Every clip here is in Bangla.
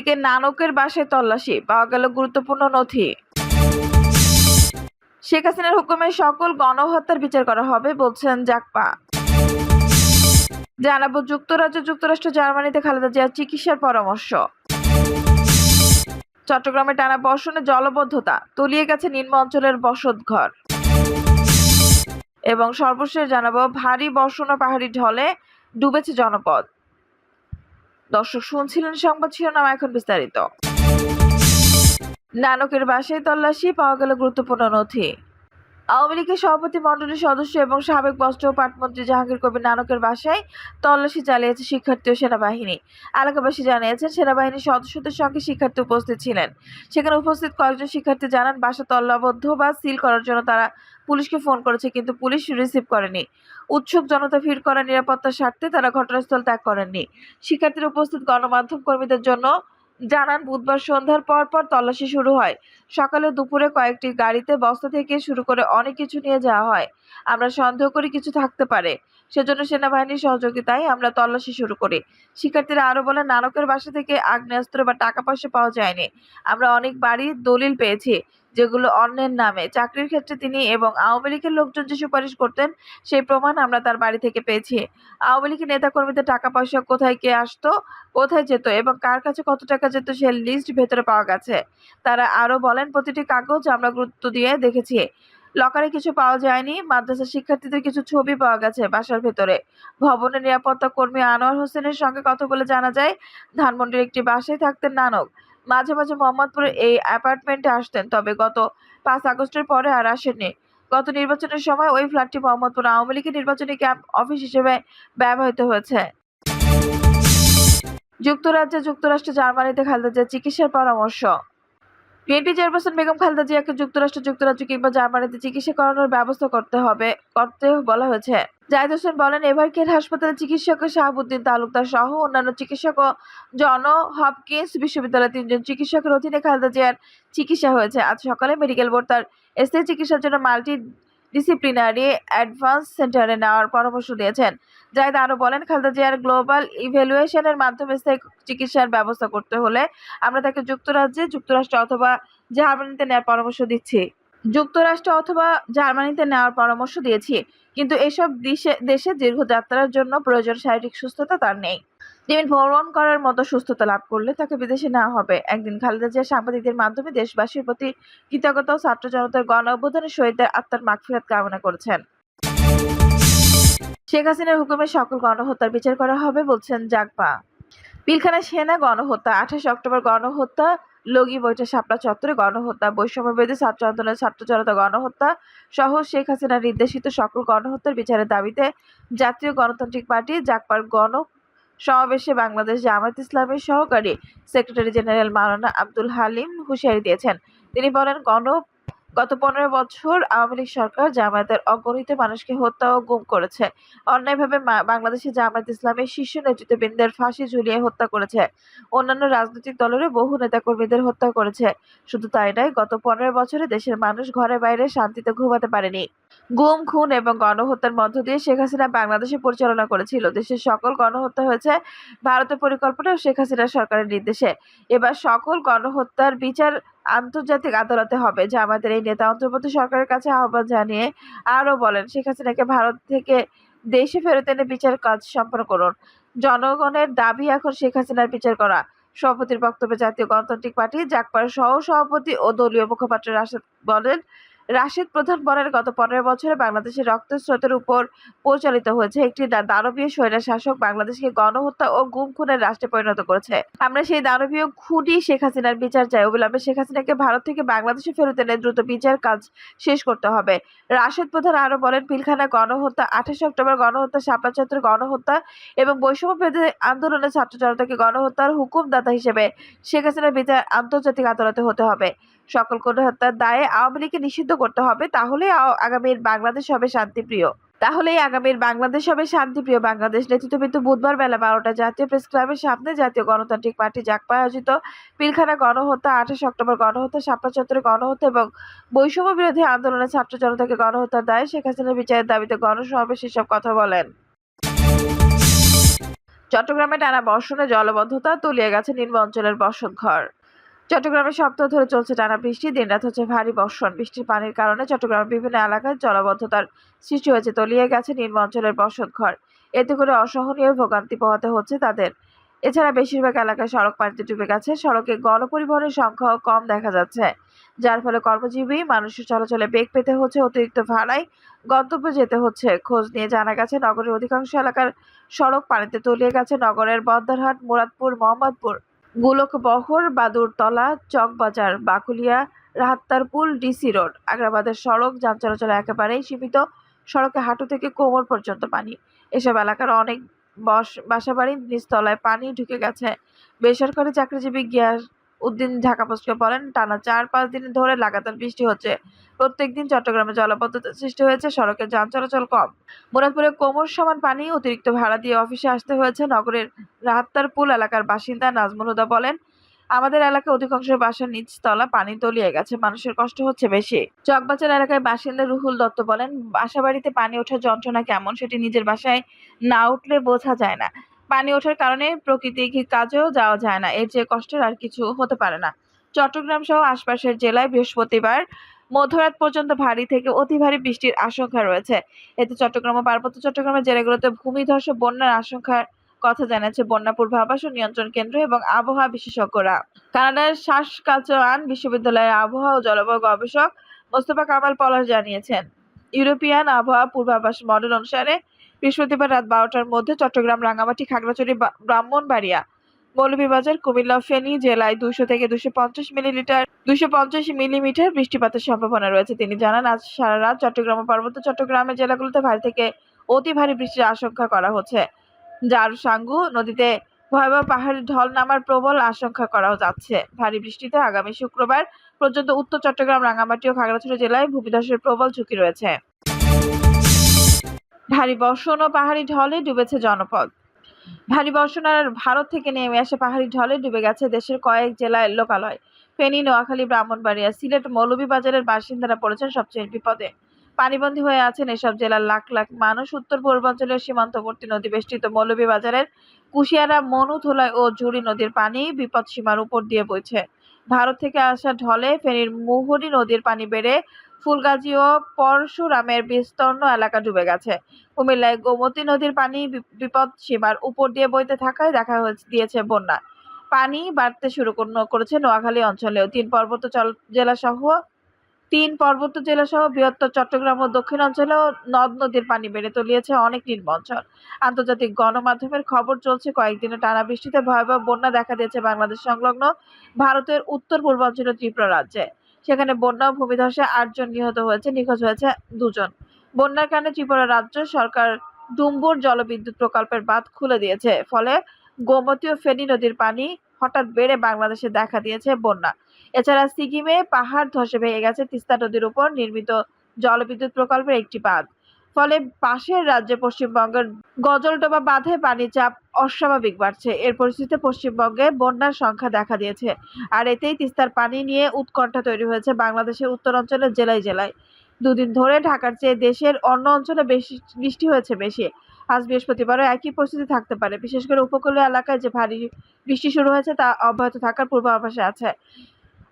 এদিকে নানকের বাসায় তল্লাশি, পাওয়া গেল গুরুত্বপূর্ণ নথি। শেখ হাসিনার হুকুমে সকল গণহত্যার বিচার করা হবে, বলছেন জাকপা। জানাব যুক্তরাজ্য, যুক্তরাষ্ট্র, জার্মানিতে খালেদা জিয়ার চিকিৎসার পরামর্শ। চট্টগ্রামে টানা বর্ষণে জলবদ্ধতা, তলিয়ে গেছে নিম্ন অঞ্চলের বসতঘর। এবং সর্বশেষ জানাব, ভারী বর্ষণ ও পাহাড়ি ঢলে ডুবেছে জনপদ। দর্শক শুনছিলেন সংবাদ শিরোনাম এখন বিস্তারিত। নানকের বাসায় তল্লাশি পাওয়া গেল গুরুত্বপূর্ণ নথি। আওয়ামী লীগের সভাপতি মণ্ডলীর সদস্য এবং সাবেক বস্ত্র ও পাটমন্ত্রী জাহাঙ্গীর কবির নানকের বাসায় তল্লাশি চালিয়েছে শিক্ষার্থী ও সেনাবাহিনী। এলাকাবাসী জানিয়েছেন, সেনাবাহিনীর সদস্যদের সঙ্গে শিক্ষার্থী উপস্থিত ছিলেন। সেখানে উপস্থিত কয়েকজন শিক্ষার্থী জানান, বাসা তল্লাবদ্ধ বা সিল করার জন্য তারা পুলিশকে ফোন করেছে, কিন্তু পুলিশ রিসিভ করেনি। উৎসুক জনতা ভিড় করার নিরাপত্তার স্বার্থে তারা ঘটনাস্থল ত্যাগ করেননি। শিক্ষার্থীরা উপস্থিত গণমাধ্যম কর্মীদের জন্য জানান, বুধবার সন্ধ্যার পর পর তল্লাশি শুরু হয়। সকালে দুপুরে কয়েকটি গাড়িতে বস্তা থেকে শুরু করে অনেক কিছু নিয়ে যাওয়া হয়। আমরা সন্দেহ করি কিছু থাকতে পারে। সেজন্য সেনাবাহিনীর সহযোগিতায় আমরা তল্লাশি শুরু করি। শিক্ষার্থীরা আরও বলেন, নানকের বাসা থেকে আগ্নেয়াস্ত্র বা টাকা পয়সা পাওয়া যায়নি। আমরা অনেক বাড়ির দলিল পেয়েছি, যেগুলো অন্যের নামে। চাকরির ক্ষেত্রে তিনি এবং আওয়ামী লীগের লোকজন যে সুপারিশ করতেন, সেই প্রমাণ আমরা তার বাড়ি থেকে পেয়েছি। আওয়ামী লীগের নেতাকর্মীদের টাকা পয়সা কোথায় কে আসতো, কোথায় যেত এবং কার কাছে কত টাকা যেত, সে লিস্ট ভেতরে পাওয়া গেছে। তারা আরও বলেন, প্রতিটি কাগজ আমরা গুরুত্ব দিয়ে দেখেছি। লকারে কিছু পাওয়া যায়নি মাদ্রাসা শিক্ষার্থীদের কিছু ছবি পাওয়া গেছে বাসার ভেতরে। ভবনের নিরাপত্তা কর্মী আনোয়ার হোসেনের সঙ্গে কথা বলে জানা যায়, ধানমন্ডির একটি বাসায় থাকতেন নানক। মাঝে মাঝে মোহাম্মদপুরের এই অ্যাপার্টমেন্টে আসতেন, তবে গত পাঁচ আগস্টের পরে আর আসেননি। গত নির্বাচনের সময় ওই ফ্ল্যাটটি মোহাম্মদপুর আওয়ামী লীগের নির্বাচনী ক্যাম্প অফিস হিসেবে ব্যবহৃত হয়েছে। যুক্তরাজ্যে যুক্তরাষ্ট্র, জার্মানিতে খালেদা চিকিৎসার পরামর্শ। বিএনপি চেয়ারপারসন বেগম খালেদা জিয়াকে যুক্তরাষ্ট্র, যুক্তরাজ্য কিংবা জার্মানিতে চিকিৎসা করানোর ব্যবস্থা করতে হবে, করতে বলা হয়েছে। জাহিদ হোসেন বলেন এভারকেয়ার হাসপাতালের চিকিৎসক শাহাবুদ্দিন তালুকদার সহ অন্যান্য চিকিৎসক ও জন হপকিন্স বিশ্ববিদ্যালয়ের তিনজন চিকিৎসকের অধীনে খালেদা জিয়ার চিকিৎসা হয়েছে। আজ সকালে মেডিকেল বোর্ড তার স্থায়ী চিকিৎসার জন্য মাল্টি ডিসিপ্লিনারি অ্যাডভান্স সেন্টারে নেওয়ার পরামর্শ দিয়েছেন। জাহিদ আরও বলেন, খালেদা জিয়ার গ্লোবাল ইভ্যালুয়েশনের মাধ্যমে স্থায়ী চিকিৎসার ব্যবস্থা করতে হলে আমরা তাকে যুক্তরাজ্যে, যুক্তরাষ্ট্র অথবা জার্মানিতে নেওয়ার পরামর্শ দিচ্ছি। যুক্তরাষ্ট্র অথবা জার্মানিতে নেওয়ার পরামর্শ দিয়েছি, কিন্তু এসব দেশে দেশে দীর্ঘযাত্রার জন্য প্রয়োজন শারীরিক সুস্থতা তার নেই। তিনি ভ্রমণ করার মতো সুস্থতা লাভ করলে তাকে বিদেশে নেওয়া হবে। একদিন খালেদা জিয়া সাংবাদিকদের মাধ্যমে দেশবাসীর প্রতি কৃতজ্ঞতা ও ছাত্র জনতার গণ অভ্যুত্থানের শহীদদের আত্মার মাগফিরাত কামনা করেছেন। শেখ হাসিনার হুকুমে সকল গণহত্যার বিচার করা হবে বলছেন জাগপা। পিলখানা সেনা গণহত্যা, আঠাশ অক্টোবর গণহত্যা, লগি বৈঠা শাপলা চত্বরে গণহত্যা বৈষম্যবেদী ছাত্র আন্দোলনের ছাত্র জনতা গণহত্যা সহ শেখ হাসিনার নির্দেশিত সকল গণহত্যার বিচারের দাবিতে জাতীয় গণতান্ত্রিক পার্টি জাকপার গণ সমাবেশে বাংলাদেশ জামায়াত ইসলামের সহকারী সেক্রেটারি জেনারেল মাওলানা আব্দুল হালিম হুঁশিয়ারি দিয়েছেন। তিনি বলেন, গণ গত পনেরো বছর আওয়ামী লীগ সরকার জামায়াতের অগণিত মানুষকে হত্যা ও গুম করেছে। অন্যায়ভাবে বাংলাদেশে জামায়াত ইসলামের শীর্ষ নেতৃত্ববৃন্দের ফাঁসি ঝুলিয়ে হত্যা করেছে। অন্যান্য রাজনৈতিক দলেরও বহু নেতাকর্মীদের হত্যা করেছে। শুধু তাই নয়, গত পনেরো বছরে দেশের মানুষ ঘরে বাইরে শান্তিতে ঘুমাতে পারেনি। গুম, খুন এবং গণহত্যার মধ্য দিয়ে শেখ হাসিনা বাংলাদেশে পরিচালনা করেছিল। দেশের সকল গণহত্যা হয়েছে ভারতের পরিকল্পনা ও শেখ হাসিনা সরকারের নির্দেশে। এবার সকল গণহত্যার বিচার আন্তর্জাতিক আদালতে হবে জামায়াতের এই নেতা অন্তর্বর্তী সরকারের কাছে আহ্বান জানিয়ে আরও বলেন, শেখ হাসিনাকে ভারত থেকে দেশে ফেরত এনে বিচার কাজ সম্পন্ন করুন। জনগণের দাবি এখন শেখ হাসিনার বিচার করা। সভাপতির বক্তব্যে জাতীয় গণতান্ত্রিক পার্টি, জাকপার সহ সভাপতি ও দলীয় মুখপাত্র রাশেদ বলেন রাশেদ প্রধান বলেন, গত পনেরো বছরে বাংলাদেশের রক্তস্রোতের উপর পরিচালিত হয়েছে একটি দানবীয় স্বৈরা শাসক বাংলাদেশকে গণহত্যা ও গুম খুনের রাষ্ট্রে পরিণত করেছে। আমরা সেই দানবীয় খুনি শেখ হাসিনার বিচার চাই। অবিলম্বে শেখ হাসিনাকে ভারত থেকে বাংলাদেশে ফেরত এনে দ্রুত বিচার কাজ শেষ করতে হবে। রাশেদ প্রধান আরও বলেন, পিলখানা গণহত্যা, আঠাশে অক্টোবর গণহত্যা শাপলা চত্বর গণহত্যা এবং বৈষম্য বিরোধী আন্দোলনের ছাত্র জনতাকে গণহত্যার হুকুমদাতা হিসেবে শেখ হাসিনার বিচার আন্তর্জাতিক আদালতে হতে হবে। সকল গণহত্যার দায়ে আওয়ামী লীগকে নিষিদ্ধ করতে হবে, তাহলে আগামীর বাংলাদেশ হবে শান্তিপ্রিয়। তাহলেই আগামীর বাংলাদেশ হবে শান্তিপ্রিয়। বাংলাদেশ নেতৃত্ববৃন্দ বুধবার বেলা বারোটা জাতীয় প্রেস ক্লাবের সামনে জাতীয় গণতান্ত্রিক পার্টি জাকপা আয়োজিত পিলখানা গণহত্যা, আঠাশ অক্টোবর গণহত্যা শাপলা চত্বরে গণহত্যা এবং বৈষম্য বিরোধী আন্দোলনে ছাত্র জনতাকে গণহত্যার দায়ে শেখ হাসিনার বিচারের দাবিতে গণসমাবেশ এসব কথা বলেন। চট্টগ্রামে টানা বর্ষণে জলবদ্ধতা তলিয়ে গেছে নিম্ন অঞ্চলের বসতঘর। চট্টগ্রামে সপ্তাহ ধরে চলছে টানা বৃষ্টি, দিনরাত হচ্ছে ভারী বর্ষণ। বৃষ্টির পানির কারণে চট্টগ্রামের বিভিন্ন এলাকায় জলবদ্ধতার সৃষ্টি হয়েছে, তলিয়ে গেছে নিম্ন অঞ্চলের বসতঘর। এতে করে অসহনীয় ভোগান্তি পোহাতে হচ্ছে তাদের। এছাড়া বেশিরভাগ এলাকায় সড়ক পানিতে ডুবে গেছে, সড়কে গণপরিবহনের সংখ্যাও কম দেখা যাচ্ছে। যার ফলে কর্মজীবী, মানুষের চলাচলে বেগ পেতে হচ্ছে, অতিরিক্ত ভাড়ায় গন্তব্যে যেতে হচ্ছে। খোঁজ নিয়ে জানা গেছে, নগরের অধিকাংশ এলাকার সড়ক পানিতে তলিয়ে গেছে। নগরের বদ্দারহাট মুরাদপুর, মোহাম্মদপুর গোলকবহর, বাদুরতলা, চকবাজার, বাকুলিয়া, রাহাত্তারপুল, ডিসি রোড, আগ্রাবাদের সড়ক, যান চলাচল একেবারেই সীমিত, সড়কে হাঁটু থেকে কোমর পর্যন্ত পানি। এসব এলাকার অনেক বস বাসাবাড়ির নিচতলায় পানি ঢুকে গেছে। বেসরকারি চাকরিজীবী গিয়াস উদ্দিন ঢাকা পোস্টকে বলেন, টানা চার পাঁচ দিন ধরে লাগাতার বৃষ্টি হচ্ছে। প্রত্যেকদিন চট্টগ্রামে জলাবদ্ধতার সৃষ্টি হয়েছে, সড়কে যান চলাচল কম। মুরাদপুরে কোমর সমান পানি, অতিরিক্ত ভাড়া দিয়ে অফিসে আসতে হয়েছে নগরের রাহাত্তারপুল এলাকার বাসিন্দা নাজমুল হুদা বলেন, আমাদের এলাকায় অধিকাংশ বাসার নিচতলা পানি তলিয়ে গেছে, মানুষের কষ্ট হচ্ছে বেশি। চকবাজার এলাকায় বাসিন্দা রুহুল দত্ত বলেন, বাসা বাড়িতে পানি ওঠার যন্ত্রণা কেমন সেটি নিজের বাসায় না উঠলে বোঝা যায় না। পানি ওঠার কারণে প্রকৃতিক কাজেও যাওয়া যায় না। এর চেয়ে কষ্টের আর কিছু হতে পারে না। চট্টগ্রাম সহ আশপাশের জেলায় বৃহস্পতিবার মধ্যরাত পর্যন্ত ভারী থেকে অতি ভারী বৃষ্টির আশঙ্কা রয়েছে। এতে চট্টগ্রাম ও পার্বত্য চট্টগ্রামের জেলাগুলোতে ভূমিধস বন্যার আশঙ্কার কথা জানাচ্ছে বন্যা পূর্বাভাস ও নিয়ন্ত্রণ কেন্দ্র এবং আবহাওয়া বিশেষজ্ঞরা। কানাডার সাসকাচোয়ান বিশ্ববিদ্যালয়ের আবহাওয়া ও জলবায়ু গবেষক মোস্তফা কামাল পলাশ জানিয়েছেন, ইউরোপিয়ান আবহাওয়া পূর্বাভাস মডেল অনুসারে বৃহস্পতিবার রাত বারোটার মধ্যে চট্টগ্রাম রাঙামাটি খাগড়াছড়ি ব্রাহ্মণবাড়িয়া, মৌলভীবাজার, কুমিল্লা, ফেনী জেলায় দুশো থেকে দুশো পঞ্চাশ মিলিলিটার দুশো পঞ্চাশ মিলিমিটার বৃষ্টিপাতের সম্ভাবনা রয়েছে। তিনি জানান, আজ সারা রাত চট্টগ্রাম ও পার্বত্য চট্টগ্রামের জেলাগুলোতে ভারী থেকে অতি ভারী বৃষ্টির আশঙ্কা করা হচ্ছে। যার সাঙ্গু নদীতে ভয়াবহ পাহাড়ের ঢল নামার প্রবল আশঙ্কা করা যাচ্ছে। ভারী বৃষ্টিতে আগামী শুক্রবার পর্যন্ত উত্তর চট্টগ্রাম রাঙামাটি ও খাগড়াছড়ি জেলায় ভূমিধসের প্রবল ঝুঁকি রয়েছে। ভারী বর্ষণ ও পাহাড়ি ঢলে ডুবেছে জনপদ। ভারী বর্ষণ আর ভারত থেকে নেমে আসে পাহাড়ি ঢলে ডুবে গেছে দেশের কয়েক জেলায় লোকালয়। ফেনী, নোয়াখালী, ব্রাহ্মণবাড়িয়া, সিলেট, মৌলভীবাজারের বাসিন্দারা পড়েছেন সবচেয়ে বিপদে। পানিবন্দী হয়ে আছেন এসব জেলার লাখ লাখ মানুষ। উত্তর পূর্বাঞ্চলের সীমান্তবর্তী নদী বেষ্টিত মৌলভীবাজারের কুশিয়ারা মনুধুলাই ও ঝুড়ি নদীর পানি বিপদ সীমার উপর দিয়ে বইছে। ভারত থেকে আসা ঢলে ফেনীর মুহুরী নদীর পানি বেড়ে ফুলগাজী ও পরশুরামের বিস্তীর্ণ এলাকা ডুবে গেছে। কুমিল্লায় গোমতী নদীর পানি বিপদ সীমার উপর দিয়ে বইতে থাকায় দেখা দিয়েছে বন্যা। পানি বাড়তে শুরু করেছে নোয়াখালী অঞ্চলেও তিন পর্বত জেলাসহ, তিন পার্বত্য জেলাসহ বৃহত্তর চট্টগ্রাম ও দক্ষিণ অঞ্চলেও নদ নদীর পানি বেড়ে তলিয়েছে অনেক নিম্ন অঞ্চল আন্তর্জাতিক গণমাধ্যমের খবর চলছে, কয়েকদিনে টানা বৃষ্টিতে ভয়াবহ বন্যা দেখা দিয়েছে বাংলাদেশ সংলগ্ন ভারতের উত্তর পূর্বাঞ্চলীয় ত্রিপুরা রাজ্যে। সেখানে বন্যা ও ভূমিধসে আটজন নিহত হয়েছে, নিখোঁজ হয়েছে দুজন। বন্যার কারণে ত্রিপুরা রাজ্য সরকার ডুম্বুর জলবিদ্যুৎ প্রকল্পের বাঁধ খুলে দিয়েছে। ফলে গোমতী ও ফেনী নদীর পানি হঠাৎ বেড়ে বাংলাদেশে দেখা দিয়েছে বন্যা। এছাড়া সিকিমে পাহাড় ধসে ভেঙে গেছে তিস্তা নদীর উপর নির্মিত জলবিদ্যুৎ প্রকল্পের একটি বাঁধ। ফলে পাশের রাজ্যে পশ্চিমবঙ্গের গজলডোবা বাঁধে পানি চাপ অস্বাভাবিক বাড়ছে। এর পরিস্থিতিতে পশ্চিমবঙ্গে বন্যার সংখ্যা দেখা দিয়েছে। আর এতেই তিস্তার পানি নিয়ে উৎকণ্ঠা তৈরি হয়েছে বাংলাদেশের উত্তরাঞ্চলের জেলায় জেলায়। দুদিন ধরে ঢাকার চেয়ে দেশের অন্য অঞ্চলে বেশি বৃষ্টি হয়েছে বেশি। আজ বৃহস্পতিবারও একই পরিস্থিতি থাকতে পারে। বিশেষ করে উপকূলীয় এলাকায় যে ভারী বৃষ্টি শুরু হয়েছে তা অব্যাহত থাকার পূর্বাভাসে আছে।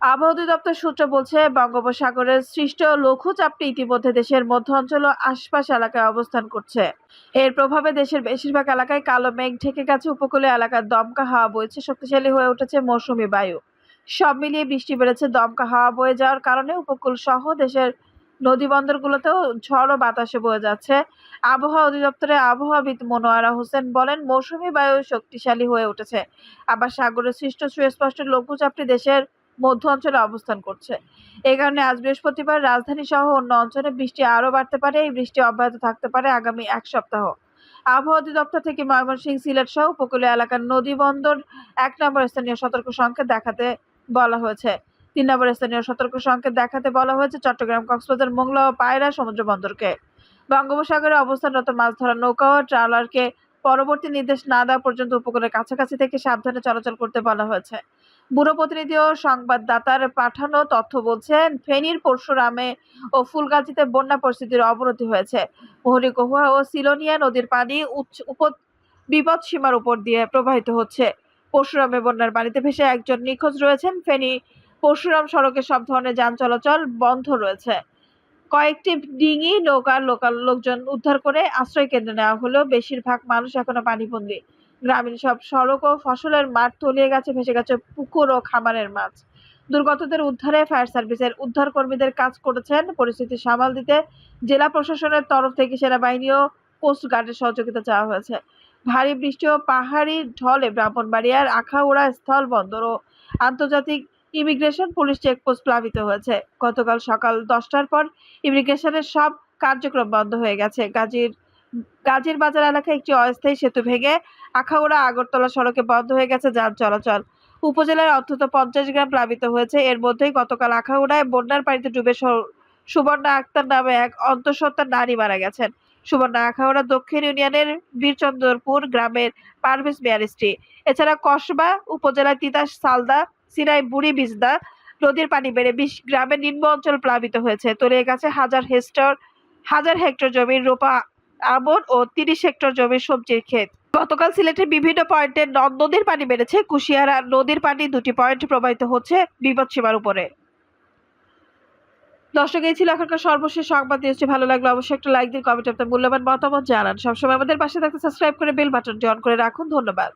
আবহাওয়া অধিদপ্তর সূত্র বলছে, বঙ্গোপসাগরের সৃষ্ট লঘুচাপটি ইতিমধ্যে দেশের মধ্য অঞ্চল ও আশপাশ এলাকায় অবস্থান করছে। এর প্রভাবে দেশের বেশিরভাগ এলাকায় কালো মেঘ ঢেকে গেছে, উপকূলীয় এলাকার দমকা হাওয়া বইছে, শক্তিশালী হয়ে উঠেছে মৌসুমী বায়ু। সব মিলিয়ে বৃষ্টি বেড়েছে দমকা হাওয়া বয়ে যাওয়ার কারণে উপকূল সহ দেশের নদী বন্দরগুলোতেও ঝড় ও বাতাসে বয়ে যাচ্ছে। আবহাওয়া অধিদপ্তরের আবহাওয়াবিদ মনোয়ারা হোসেন বলেন, মৌসুমী বায়ু শক্তিশালী হয়ে উঠেছে। আবার সাগরের সৃষ্ট সুস্পষ্ট লঘুচাপটি দেশের মধ্য অঞ্চলে অবস্থান করছে। এই কারণে আজ বৃহস্পতিবার রাজধানী সহ অন্য অঞ্চলে বৃষ্টি আরও বাড়তে পারে। এই বৃষ্টি অব্যাহত থাকতে পারে আগামী এক সপ্তাহ। আবহাওয়া অধিদপ্তর থেকে ময়মনসিংহ সিলেট সহ উপকূলীয় এলাকার নদী বন্দর এক নম্বর স্থানীয় সতর্ক সংকেত দেখাতে বলা হয়েছে। তিন নম্বর স্থানীয় সতর্ক সংকেত দেখাতে বলা হয়েছে চট্টগ্রাম, কক্সবাজার, মোংলা ও পায়রা সমুদ্র বন্দরকে। বঙ্গোপসাগরে অবস্থানরত মাছ ধরা নৌকা ও ট্রলারকে পরবর্তী নির্দেশ না দেওয়া পর্যন্ত উপকূলের কাছাকাছি থেকে সাবধানে চলাচল করতে বলা হয়েছে। ব্যুরো প্রতিনিধি ও সংবাদদাতার পাঠানো তথ্য বলছেন, ফেনীর পরশুরামে ও ফুলগাজীতে বন্যা পরিস্থিতির অবনতি হয়েছে। মুহুরী কহুয়া ও সিলোনিয়া নদীর পানি উপ বিপদ সীমার উপর দিয়ে প্রবাহিত হচ্ছে। পরশুরামে বন্যার পানিতে ভেসে একজন নিখোঁজ রয়েছেন। ফেনী পরশুরাম সড়কে সব ধরনের যান চলাচল বন্ধ রয়েছে। কয়েকটি ডিঙি নৌকার লোকাল লোকজন উদ্ধার করে আশ্রয় কেন্দ্রে নেওয়া হলেও বেশিরভাগ মানুষ এখনও পানিবন্দী। গ্রামীণ সব সড়ক ও ফসলের মাঠ তলিয়ে গেছে, ভেসে গেছে পুকুর ও খামারের মাছ। দুর্গতদের উদ্ধারে ফায়ার সার্ভিসের উদ্ধার কর্মীদের কাজ করেছেন, পরিস্থিতি সামাল দিতে জেলা প্রশাসনের তরফ থেকে সেনাবাহিনী ও কোস্ট গার্ডের সহযোগিতা চাওয়া হয়েছে। ভারী বৃষ্টি ও পাহাড়ি ঢলে ব্রাহ্মণবাড়িয়ার আখাউড়া স্থল বন্দর ও আন্তর্জাতিক ইমিগ্রেশন পুলিশ চেকপোস্ট প্লাবিত হয়েছে। গতকাল সকাল দশটার পর ইমিগ্রেশনের সব কার্যক্রম বন্ধ হয়ে গেছে। গাজীর গাজীর বাজার এলাকায় একটি অস্থায়ী সেতু ভেঙে আখাউড়া আগরতলা সড়কে বন্ধ হয়ে গেছে যান চলাচল। উপজেলার অন্তত পঞ্চাশ গ্রাম প্লাবিত হয়েছে। এর মধ্যেই গতকাল আখাউড়ায় বন্যার পানিতে ডুবে সুবর্ণা আক্তার নামে এক অন্তঃসত্ত্বা নারী মারা গেছেন। সুবর্ণা আখাউড়া দক্ষিণ ইউনিয়নের বীরচন্দ্রপুর গ্রামের পারভেজ মেয়ার স্ত্রী এছাড়া কসবা উপজেলার তিতাস সালদা সিরাই বুড়ি বিজদা নদীর পানি বেড়ে বিশ গ্রামের নিম্ন অঞ্চল প্লাবিত হয়েছে। তলিয়ে গেছে হাজার হেক্টর হাজার হেক্টর জমির রোপা, আমন ও তিরিশ হেক্টর জমির সবজির ক্ষেত। গতকাল সিলেটের বিভিন্ন পয়েন্টে নদ, নদীর পানি বেড়েছে। কুশিয়ারা নদীর পানি দুটি পয়েন্ট প্রবাহিত হচ্ছে বিপদ সীমার উপরে। দর্শক, এই ছিল এখনকার সর্বশেষ সংবাদ। নিউজটি ভালো লাগল অবশ্যই একটা লাইক দিন কমেন্ট আপনার মূল্যবান মতামত জানান। সবসময় আমাদের পাশে থাকতে সাবস্ক্রাইব করে বেল বাটনটি অন করে রাখুন। ধন্যবাদ।